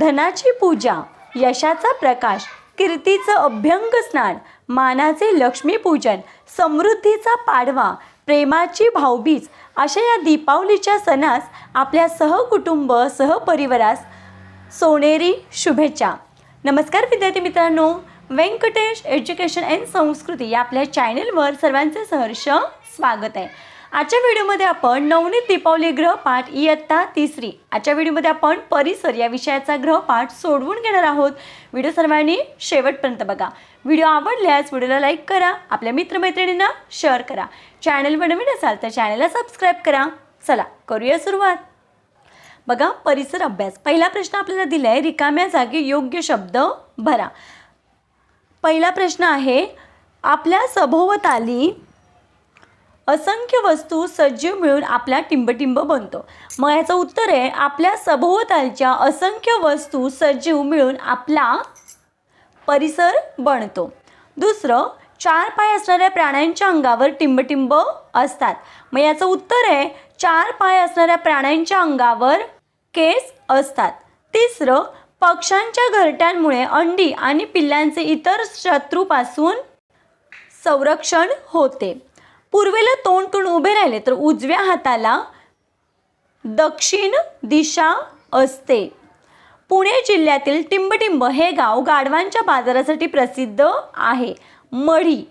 धनाची पूजा यशाचा प्रकाश कीर्तीचं अभ्यंग स्नान मानाचे लक्ष्मीपूजन समृद्धीचा पाडवा प्रेमाची भाऊबीज अशा या दीपावलीच्या सणास आपल्या सहकुटुंब सहपरिवारास सोनेरी शुभेच्छा. नमस्कार विद्यार्थी मित्रांनो. व्यंकटेश एज्युकेशन अँड संस्कृती या आपल्या चॅनलवर सर्वांचे सहर्ष स्वागत आहे. आजच्या व्हिडिओमध्ये आपण नवनीत दीपावली ग्रहपाठ इयत्ता तिसरी. आजच्या व्हिडिओमध्ये आपण परिसर या विषयाचा ग्रहपाठ सोडवून घेणार आहोत. व्हिडिओ सर्वांनी शेवटपर्यंत बघा. व्हिडिओ आवडल्यास व्हिडिओला लाईक करा आपल्या मित्रमैत्रिणींना शेअर करा. चॅनलवर नवीन असाल तर चॅनलला सबस्क्राईब करा. चला करूया सुरुवात. बघा परिसर अभ्यास. पहिला प्रश्न आपल्याला दिला आहे रिकाम्या जागी योग्य शब्द भरा. पहिला प्रश्न आहे आपल्या सभोवताली असंख्य वस्तू सजीव मिळून आपला टिंबटिंब बनतो. मग याचं उत्तर आहे आपल्या सभोवतालच्या असंख्य वस्तू सजीव मिळून आपला परिसर बनतो. दुसरं चार पाय असणाऱ्या प्राण्यांच्या अंगावर टिंबटिंब असतात. मग याचं उत्तर आहे चार पाय असणाऱ्या प्राण्यांच्या अंगावर केस असतात. तिसरं पक्ष्यांच्या घरट्यांमुळे अंडी आणि पिल्लांचे इतर शत्रूपासून संरक्षण होते. पूर्वेला तोंड करून उभे राहिले तर उजव्या हाताला दक्षिण दिशा असते. पुणे जिल्ह्यातील टिंबटिंब हे गाव गाढवांच्या बाजारासाठी प्रसिद्ध आहे. मढी.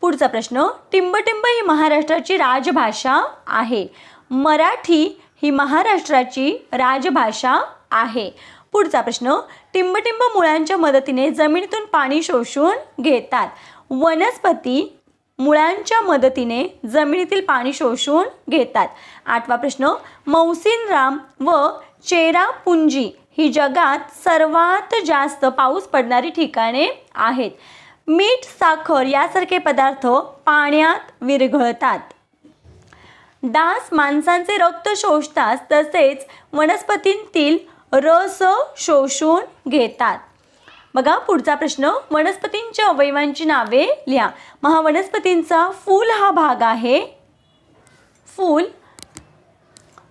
पुढचा प्रश्न टिंबटिंब ही महाराष्ट्राची राजभाषा आहे. मराठी ही महाराष्ट्राची राजभाषा आहे. पुढचा प्रश्न टिंबटिंब मुळांच्या मदतीने जमिनीतून पाणी शोषून घेतात. वनस्पती मुळांच्या मदतीने जमिनीतील पाणी शोषून घेतात. आठवा प्रश्न मौसिनराम व चेरापुंजी ही जगात सर्वात जास्त पाऊस पडणारी ठिकाणे आहेत. मीठ साखर यासारखे पदार्थ पाण्यात विरघळतात. डास माणसांचे रक्त शोषतात तसेच वनस्पतींतील रस शोषून घेतात. बघा पुढचा प्रश्न वनस्पतींच्या अवयवांची नावे लिहा. महावनस्पतींचा वनस्पतींचा फूल हा भाग आहे. फूल.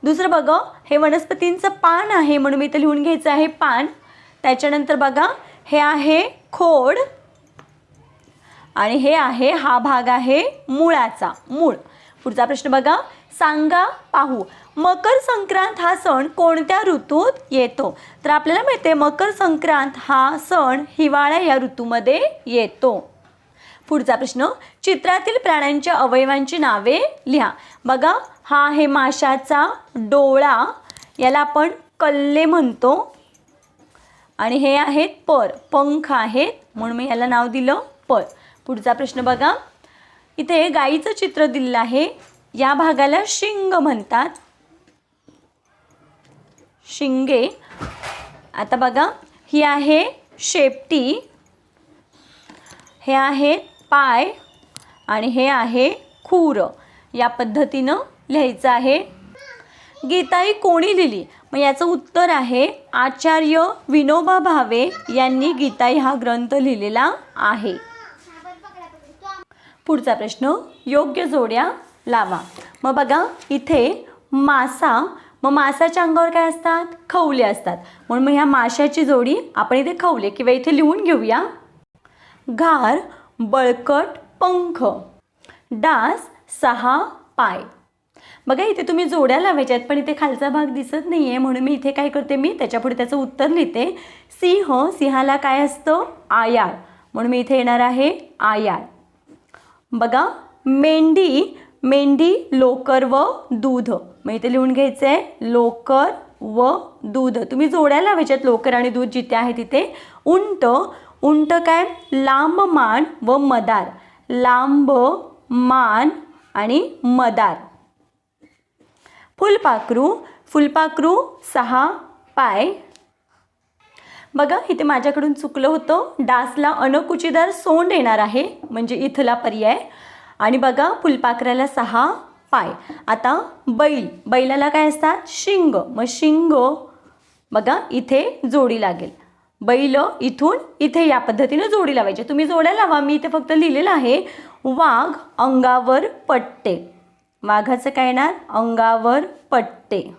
दुसरं बघा हे वनस्पतींचं पान आहे म्हणून मी इथं लिहून घ्यायचं आहे पान. त्याच्यानंतर बघा हे आहे खोड आणि हे आहे हा भाग आहे मुळाचा मूळ. पुढचा प्रश्न बघा सांगा पाहू. मकर संक्रांत हा सण कोणत्या ऋतूत येतो? तर आपल्याला माहिती आहे मकर संक्रांत हा सण हिवाळा या ऋतूमध्ये येतो. पुढचा प्रश्न चित्रातील प्राण्यांच्या अवयवांची नावे लिहा. बघा हा आहे माशाचा डोळा याला आपण कल्ले म्हणतो. आणि हे आहेत पर पंख आहेत म्हणून मी याला नाव दिलं पर. पुढचा प्रश्न बघा. इथे गाईचं चित्र दिलेलं आहे. या भागाला शिंग म्हणतात. शिंगे. आता बघा ही आहे शेपटी हे आहे पाय आणि हे आहे खूर. या पद्धतीनं लिहायचं आहे. गीता ही कोणी लिहिली? मग याचं उत्तर आहे आचार्य विनोबा भावे यांनी गीताई हा ग्रंथ लिहिलेला आहे. पुढचा प्रश्न योग्य जोड्या लावा. मग बघा इथे मासा मग मासाच्या अंगावर काय असतात? खवले असतात. म्हणून मग ह्या माशाची जोडी आपण इथे खवले किंवा इथे लिहून घेऊया. घार बळकट पंख. डास सहा पाय. बघा इथे तुम्ही जोड्या लावायच्या आहेत पण इथे खालचा भाग दिसत नाही आहे म्हणून मी इथे काय करते मी त्याच्यापुढे त्याचं उत्तर लिहिते. सिंह सिंहाला काय असतं? आयाळ. म्हणून मी इथे येणार आहे आयाळ. बघा मेंढी मेंढी लोकर व दूध. मग इथे लिहून घ्यायचं आहे लोकर व दूध. तुम्ही जोड्या लावायच्यात लोकर आणि दूध जिथे आहे तिथे. उंट उंट काय? लांब मान व मदार. लांब मान आणि मदार. फुलपाखरू फुलपाखरू सहा पाय. बघा इथे माझ्याकडून चुकलं होतं. डासला अनकुचीदार सोंड येणार आहे म्हणजे इथला पर्याय. आणि बघा फुलपाखराला सहा पाय. आता बैल. बैलाला काय असतात? शिंग. मग शिंग बघा इथे जोडी लागेल. बैल इथून इथे या पद्धतीनं जोडी लावायची. तुम्ही जोड्या लावा. मी इथे फक्त लिहिलेलं आहे वाघ अंगावर पट्टे. वाघाचं काय येणार? अंगावर पट्टे.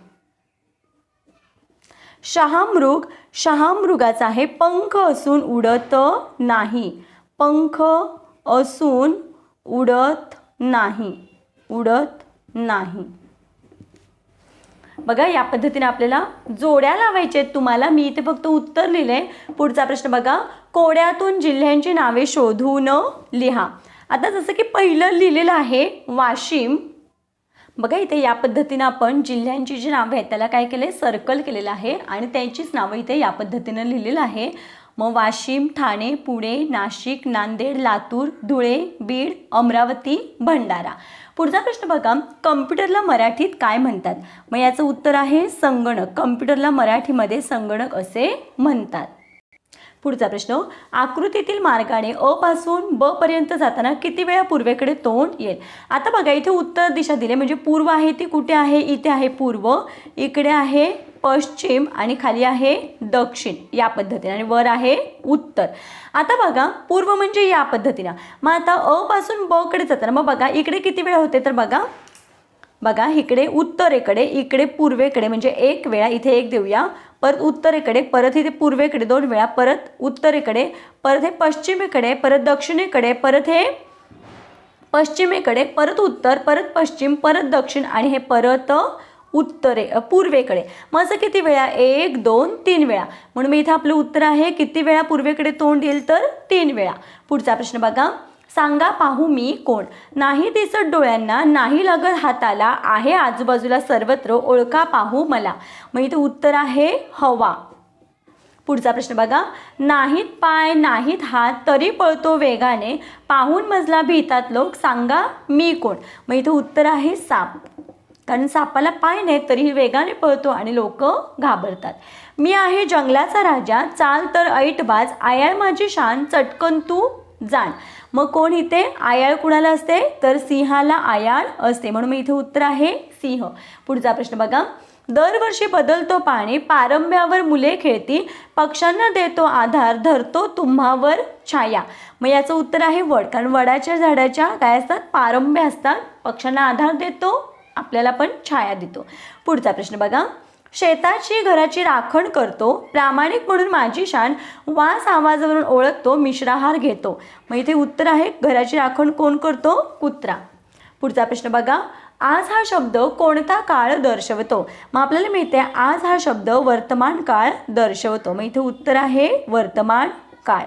शहामृग. शहामृगाचा आहे. पंख असून उडत नाही. पंख असून उडत नाही. उडत नाही. बघा या पद्धतीने आपल्याला जोड्या लावायच्या आहेत तुम्हाला. मी इथे फक्त उत्तर लिहिले पुढचा प्रश्न बघा. कोड्यातून जिल्ह्यांची नावे शोधून लिहा. आता जसं की पहिलं लिहिलेलं आहे वाशिम. बघा इथे या पद्धतीनं आपण जिल्ह्यांची जी नावं आहेत त्याला काय केलं सर्कल केलेलं आहे आणि त्यांचीच नावं इथे या पद्धतीनं लिहिलेलं आहे. मग वाशिम ठाणे पुणे नाशिक नांदेड लातूर धुळे बीड अमरावती भंडारा. पुढचा प्रश्न बघा कम्प्युटरला मराठीत काय म्हणतात? मग याचं उत्तर आहे संगणक. कम्प्युटरला मराठीमध्ये संगणक असे म्हणतात. पुढचा प्रश्न आकृतीतील मार्गाने अ पासून ब पर्यंत जाताना किती वेळा पूर्वेकडे तोंड येईल? आता बघा इथे उत्तर दिशा दिली म्हणजे पूर्व आहे ती कुठे आहे? इथे आहे पूर्व. इकडे आहे पश्चिम आणि खाली आहे दक्षिण या पद्धतीने आणि वर आहे उत्तर. आता बघा पूर्व म्हणजे या पद्धतीनं. मग आता अ पासून ब कडे जाताना मग बघा इकडे किती वेळा होते तर बघा. बघा इकडे उत्तरेकडे इकडे पूर्वेकडे म्हणजे एक वेळा इथे एक देऊया. परत उत्तरेकडे परत इथे पूर्वेकडे दोन वेळा परत उत्तरेकडे परत हे पश्चिमेकडे परत दक्षिणेकडे परत हे पश्चिमेकडे परत उत्तर परत पश्चिम परत दक्षिण आणि हे परत उत्तरे पूर्वेकडे. मग असं किती वेळा? एक दोन तीन वेळा. म्हणून मी इथं आपलं उत्तर आहे किती वेळा पूर्वेकडे तोंड येईल तर? तीन वेळा. पुढचा प्रश्न बघा. सांगा पाहू मी कोण? नाही दिसत डोळ्यांना नाही लागत हाताला आहे आजूबाजूला सर्वत्र ओळखा पाहू मला. मग इथं उत्तर आहे हवा. पुढचा प्रश्न बघा. नाहीत पाय नाहीत हात तरी पळतो वेगाने. पाहून मजला भीतात लोक सांगा मी कोण? मग इथं उत्तर आहे साप. कारण सापाला पाय नाहीत तरीही वेगाने पळतो आणि लोक घाबरतात. मी आहे जंगलाचा राजा चाल तर ऐटबाज आयाळ माझी शान चटकन तू जाण. मग कोण इथे? आयाळ कुणाला असते? तर सिंहाला आयाळ असते. म्हणून मी इथे उत्तर आहे सिंह. पुढचा प्रश्न बघा. दरवर्षी बदलतो पाणी पारंब्यावर मुले खेळती पक्ष्यांना देतो आधार धरतो तुम्हावर छाया. मग याचं उत्तर आहे वड. कारण वडाच्या झाडाच्या काय असतात? पारंब्या असतात. पक्ष्यांना आधार देतो आपल्याला पण छाया देतो. पुढचा प्रश्न बघा. शेताची घराची राखण करतो. प्रामाणिक म्हणून माझी शान वास आवाजावरून ओळखतो मिश्राहार घेतो. मग इथे उत्तर आहे घराची राखण कोण करतो? कुत्रा. पुढचा प्रश्न बघा. आज हा शब्द कोणता काळ दर्शवतो? मग आपल्याला मिळते आज हा शब्द वर्तमान काळ दर्शवतो. मग इथे उत्तर आहे वर्तमान काळ.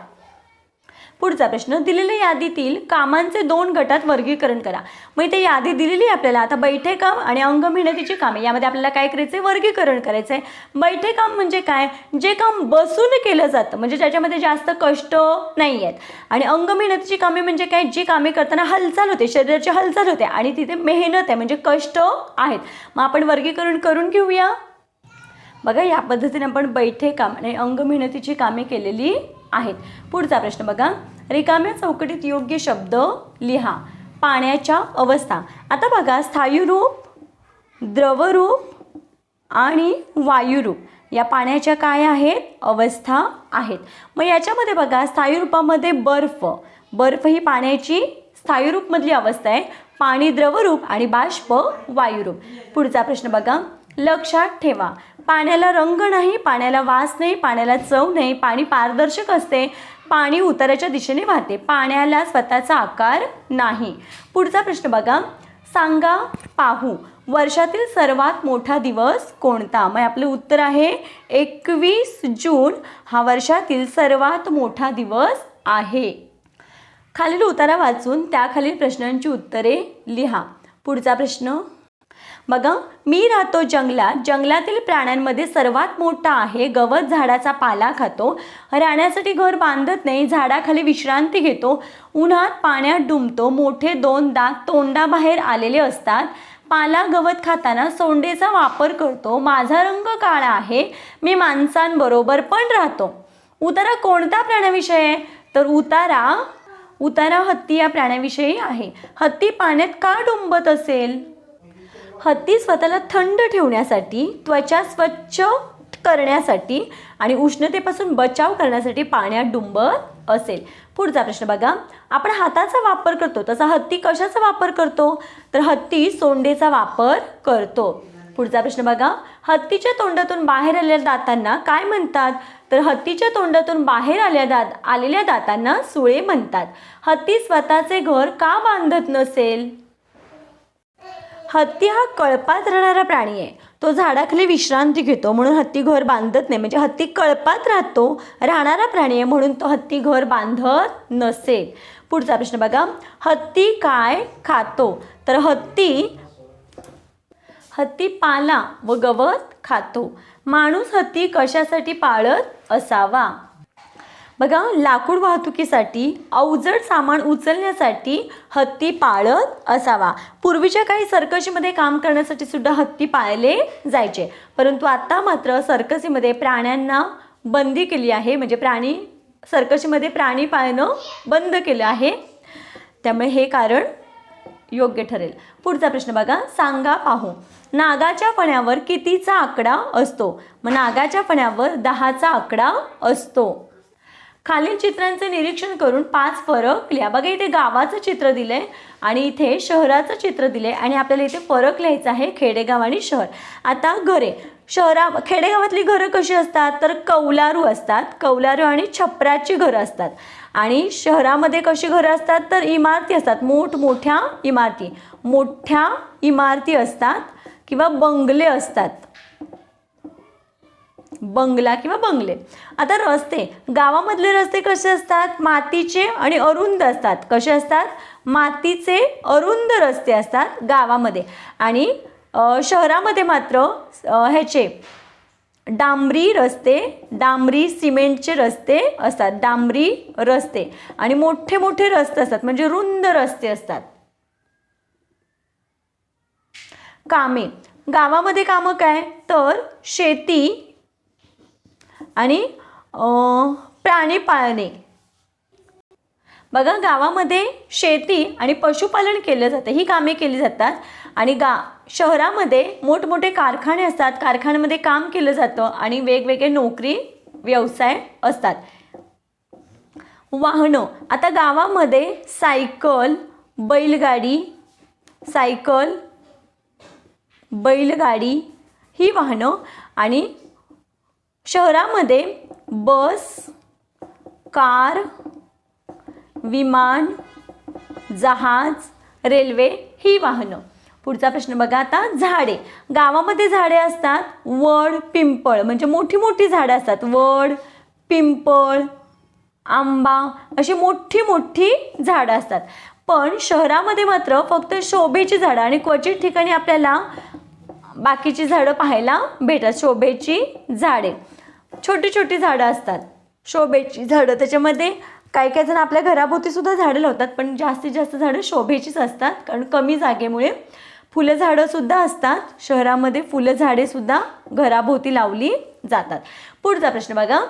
पुढचा प्रश्न दिलेल्या यादीतील कामांचे दोन गटात वर्गीकरण करा. मग इथे यादी दिलेली आहे आपल्याला. आता बैठे काम आणि अंग मेहनतीची कामे यामध्ये आपल्याला काय करायचं आहे वर्गीकरण करायचं आहे बैठे काम म्हणजे काय? जे काम बसून केलं जातं म्हणजे ज्याच्यामध्ये जास्त कष्ट नाही आहेत. आणि अंग मेहनतीची कामे म्हणजे काय? जी कामे करताना हालचाल होते शरीराची हालचाल होते आणि तिथे मेहनत आहे म्हणजे कष्ट आहेत. मग आपण वर्गीकरण करून घेऊया. बघा या पद्धतीने आपण बैठे काम आणि अंग मेहनतीची कामे केलेली आहेत. पुढचा प्रश्न बघा. रिकाम्या चौकटीत योग्य शब्द लिहा. पाण्याच्या अवस्था. आता बघा स्थायुरूप द्रवरूप आणि वायुरूप या पाण्याच्या काय आहेत? अवस्था आहेत. मग याच्यामध्ये बघा स्थायुरूपामध्ये बर्फ. बर्फ ही पाण्याची स्थायुरूपमधली अवस्था आहे. पाणी द्रवरूप आणि बाष्प वायुरूप. पुढचा प्रश्न बघा. लक्षात ठेवा. पाण्याला रंग नाही पाण्याला वास नाही पाण्याला चव नाही पाणी पारदर्शक असते. पाणी उताराच्या दिशेने वाहते. पाण्याला स्वतःचा आकार नाही. पुढचा प्रश्न बघा. सांगा पाहू. वर्षातील सर्वात मोठा दिवस कोणता? मग आपलं उत्तर आहे एकवीस जून हा वर्षातील सर्वात मोठा दिवस आहे. खालील उतारा वाचून त्याखालील प्रश्नांची उत्तरे लिहा. पुढचा प्रश्न. बघा मी राहतो जंगलात. जंगलातील प्राण्यांमध्ये सर्वात मोठा आहे गवत झाडाचा पाला खातो. राहण्यासाठी घर बांधत नाही झाडाखाली विश्रांती घेतो. उन्हात पाण्यात डुंबतो. मोठे दोन दात तोंडाबाहेर आलेले असतात. पाला गवत खाताना सोंडेचा वापर करतो. माझा रंग काळा आहे. मी माणसांबरोबर पण राहतो. उतारा कोणता प्राण्याविषयी आहे? तर उतारा उतारा हत्ती या प्राण्याविषयी आहे. हत्ती पाण्यात का डुंबत असेल? हत्ती स्वतःला थंड ठेवण्यासाठी त्वचा स्वच्छ करण्यासाठी आणि उष्णतेपासून बचाव करण्यासाठी पाण्यात डुंबत असेल. पुढचा प्रश्न बघा. आपण हाताचा वापर करतो. तसा हत्ती कशाचा वापर करतो? तर हत्ती सोंडेचा वापर करतो. पुढचा प्रश्न बघा. हत्तीच्या तोंडातून बाहेर आलेल्या दातांना काय म्हणतात? तर हत्तीच्या तोंडातून बाहेर आल्या दात आलेल्या दातांना सुळे म्हणतात. हत्ती स्वतःचे घर का बांधत नसेल? हत्ती हा कळपात राहणारा प्राणी आहे. तो झाडाखाली विश्रांती घेतो म्हणून हत्ती घर बांधत नाही. म्हणजे हत्ती कळपात राहतो राहणारा प्राणी आहे म्हणून तो हत्ती घर बांधत नसेल पुढचा प्रश्न बघा. हत्ती काय खातो? तर हत्ती हत्ती पाला व गवत खातो. माणूस हत्ती कशासाठी पाळत असावा? बघा लाकूड वाहतुकीसाठी अवजड सामान उचलण्यासाठी हत्ती पाळत असावा. पूर्वीच्या काही सर्कशीमध्ये काम करण्यासाठी सुद्धा हत्ती पाळले जायचे. परंतु आता मात्र सर्कसीमध्ये प्राण्यांना बंदी केली आहे. म्हणजे प्राणी सर्कशीमध्ये प्राणी पाळणं बंद केलं आहे. त्यामुळे हे कारण योग्य ठरेल. पुढचा प्रश्न बघा. सांगा पाहू. नागाच्या फण्यावर कितीचा आकडा असतो? मग नागाच्या फण्यावर दहाचा आकडा असतो. खालील चित्रांचे निरीक्षण करून पाच फरक लिहा. बघा इथे गावाचं चित्र दिलंय आणि इथे शहराचं चित्र दिलंय आणि आपल्याला इथे फरक लिहायचा आहे खेडेगाव आणि शहर. आता घरे. शहरा खेडेगावातली घरं कशी असतात? तर कौलारू असतात. कौलारू आणि छपराची घरं असतात. आणि शहरामध्ये कशी घरं असतात? तर इमारती असतात. मोठमोठ्या इमारती. मोठ्या इमारती असतात किंवा बंगले असतात. बंगला किंवा बंगले. आता रस्ते. गावामधले रस्ते कसे असतात? मातीचे आणि अरुंद असतात. कसे असतात? मातीचे अरुंद रस्ते असतात गावामध्ये. आणि शहरामध्ये मात्र ह्याचे डांबरी रस्ते डांबरी सिमेंटचे रस्ते असतात. डांबरी रस्ते. आणि मोठे मोठे रस्ते असतात. म्हणजे रुंद रस्ते असतात. कामे. गावामध्ये कामं काय? तर शेती आणि प्राणी पाळणे. बघा गावामध्ये शेती आणि पशुपालन केलं जातं. ही कामे केली जातात. आणि गा शहरामध्ये मोठमोठे कारखाने असतात. कारखान्यामध्ये काम केलं जातं आणि वेगवेगळे नोकरी व्यवसाय असतात. वाहनं. आता गावामध्ये सायकल बैलगाडी सायकल बैलगाडी ही वाहनं आणि शहरामध्ये बस कार विमान जहाज रेल्वे ही वाहनं. पुढचा प्रश्न बघा आता झाडे. गावामध्ये झाडे असतात वड पिंपळ. म्हणजे मोठी मोठी झाडं असतात. वड पिंपळ आंबा अशी मोठी मोठी झाडं असतात. पण शहरामध्ये मात्र फक्त शोभेची झाडं आणि क्वचित ठिकाणी आपल्याला बाकीची झाडं पाहायला भेटतात शोभेची झाडे. छोटी छोटी झाडं असतात. शोभेची झाडं त्याच्यामध्ये काही काही जण आपल्या घराभोवती सुद्धा झाडं लावतात पण जास्तीत जास्त झाडं शोभेचीच असतात कारण कमी जागेमुळे फुलं झाडंसुद्धा असतात. शहरामध्ये फुलं झाडेसुद्धा घराभोवती लावली जातात. पुढचा प्रश्न बघा.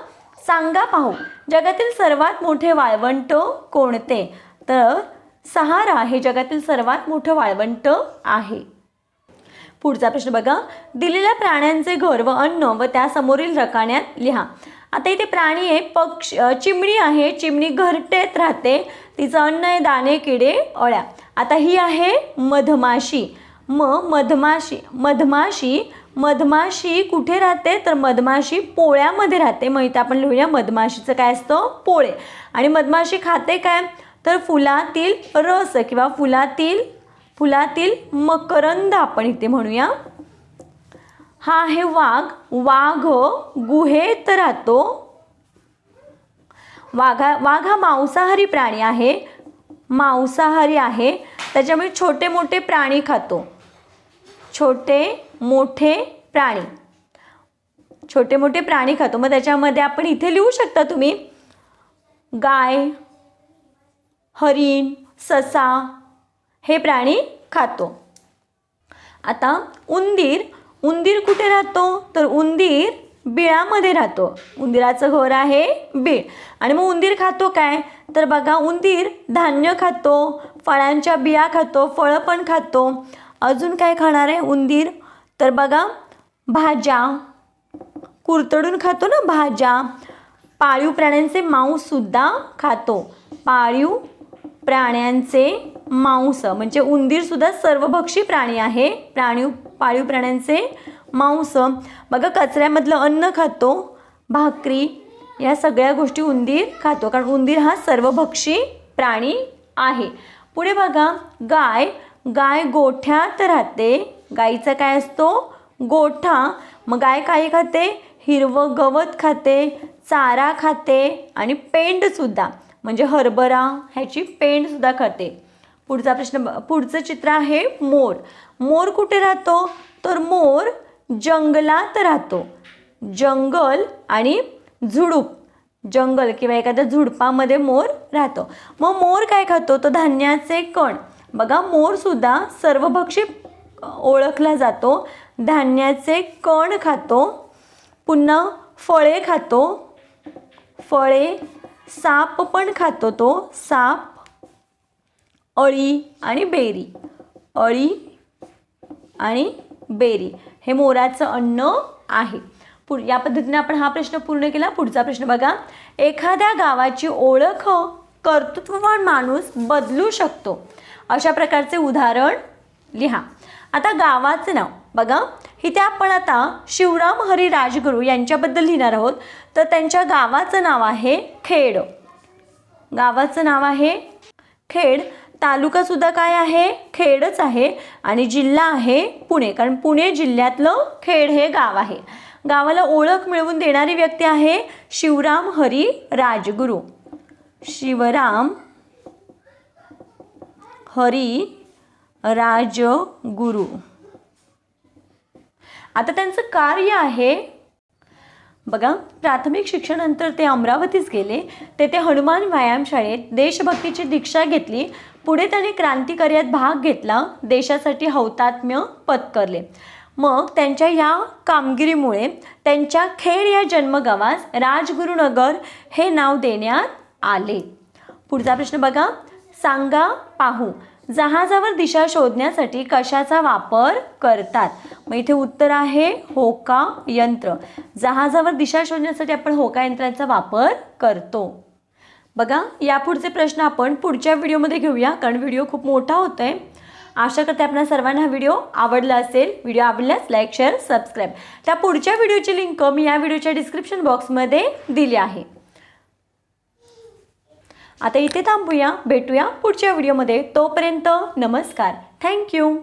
सांगा पाहू. जगातील सर्वात मोठे वाळवंट कोणते? तर सहारा हे जगातील सर्वात मोठं वाळवंट आहे. पुढचा प्रश्न बघा. दिलेल्या प्राण्यांचे घर व अन्न व त्यासमोरील रकाण्यात लिहा. आता इथे प्राणी आहे पक्ष चिमणी आहे चिमणी घरटेत राहते. तिचं अन्न आहे दाणे किडे अळ्या. आता ही आहे मधमाशी. म मधमाशी मधमाशी मधमाशी कुठे राहते? तर मधमाशी पोळ्यामध्ये राहते. मग इथे आपण लिहूया मधमाशीचं काय असतं? पोळे. आणि मधमाशी खाते काय? तर फुलातील रस किंवा फुलातील फुलातील मकरंद आपण इथे म्हणूया. हा आहे वाघ. वाघ हो गुहेत राहतो. वाघा वाघ हा मांसाहारी प्राणी आहे. मांसाहारी आहे. त्याच्यामुळे छोटे मोठे प्राणी खातो. छोटे मोठे प्राणी. छोटे मोठे प्राणी खातो. मग त्याच्यामध्ये आपण इथे लिहू शकता तुम्ही. गाय हरिण ससा हे प्राणी खातो. आता उंदीर उंदीर कुठे राहतो? तर उंदीर बिळामध्ये राहतो. उंदीराचं घर आहे बीळ. आणि मग उंदीर खातो काय? तर बघा उंदीर धान्य खातो फळांच्या बिया खातो फळं पण खातो. अजून काय खाणार आहे उंदीर? तर बघा भाज्या. कुरतडून खातो ना भाज्या. पाळीव प्राण्यांचे मांससुद्धा खातो. पाळीव प्राण्यांचे मांस म्हणजे उंदीरसुद्धा सर्वभक्षी प्राणी आहे. प्राणी पाळीव प्राण्यांचे मांस. बघा कचऱ्यामधलं अन्न खातो भाकरी या सगळ्या गोष्टी उंदीर खातो कारण उंदीर हा सर्वभक्षी प्राणी आहे. पुढे बघा गाय. गाय गोठ्यात राहते. गाईचा काय असतो? गोठा. मग गाय काय खाते? हिरवं गवत खाते चारा खाते आणि पेंडसुद्धा म्हणजे हरभरा ह्याची पेंडसुद्धा खाते पुढचा प्रश्न ब- पुढचं चित्र आहे मोर. मोर कुठे राहतो? तर मोर जंगलात राहतो. जंगल आणि झुडूप. जंगल किंवा एखाद्या झुडपामध्ये मोर राहतो. मग मोर काय खातो? तो धान्याचे कण. बघा मोरसुद्धा सर्वभक्षी ओळखला जातो. धान्याचे कण खातो. पुन्हा फळे खातो. फळे साप पण खातो तो. साप अळी आणि बेरी. अळी आणि बेरी. हे मोराचं अन्न आहे. पुढ या पद्धतीने आपण हा प्रश्न पूर्ण केला. पुढचा प्रश्न बघा. एखाद्या गावाची ओळख कर्तृत्ववान माणूस बदलू शकतो. अशा प्रकारचे उदाहरण लिहा. आता गावाचं नाव. बघा. इथे आपण आता शिवराम हरी राजगुरू यांच्याबद्दल लिहिणार आहोत. तर त्यांच्या गावाचं नाव आहे खेड. गावाचं नाव आहे खेड. तालुकासुद्धा काय आहे? खेडच आहे आणि जिल्हा आहे पुणे. कारण पुणे जिल्ह्यातलं खेड हे गाव आहे. गावाला ओळख मिळवून देणारी व्यक्ती आहे शिवराम हरी राजगुरू. शिवराम हरी राजगुरू. आता त्यांचं कार्य आहे बघा प्राथमिक शिक्षणानंतर ते अमरावतीस गेले तेथे हनुमान व्यायामशाळेत देशभक्तीची दीक्षा घेतली पुढे त्यांनी क्रांतिकार्यात भाग घेतला देशासाठी हौतात्म्य पत्करले. मग त्यांच्या या कामगिरीमुळे त्यांच्या खेड या जन्मगावास राजगुरुनगर हे नाव देण्यात आले. पुढचा प्रश्न बघा सांगा पाहू. जहाजावर दिशा शोधण्यासाठी कशाचा वापर करतात? मग इथे उत्तर आहे होका यंत्र. जहाजावर दिशा शोधण्यासाठी आपण होका यंत्राचा वापर करतो. बघा यापुढचे प्रश्न आपण पुढच्या व्हिडिओमध्ये घेऊया कारण व्हिडिओ खूप मोठा होतो आहे आशा करते आपल्या सर्वांना हा व्हिडिओ आवडला असेल. व्हिडिओ आवडल्यास लाईक शेअर सबस्क्राईब. त्या पुढच्या व्हिडिओची लिंक मी या व्हिडिओच्या डिस्क्रिप्शन बॉक्समध्ये दिली आहे. आता इथे थांबूया भेटूया पुढच्या व्हिडिओमध्ये. तोपर्यंत नमस्कार. थँक्यू